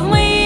в мої.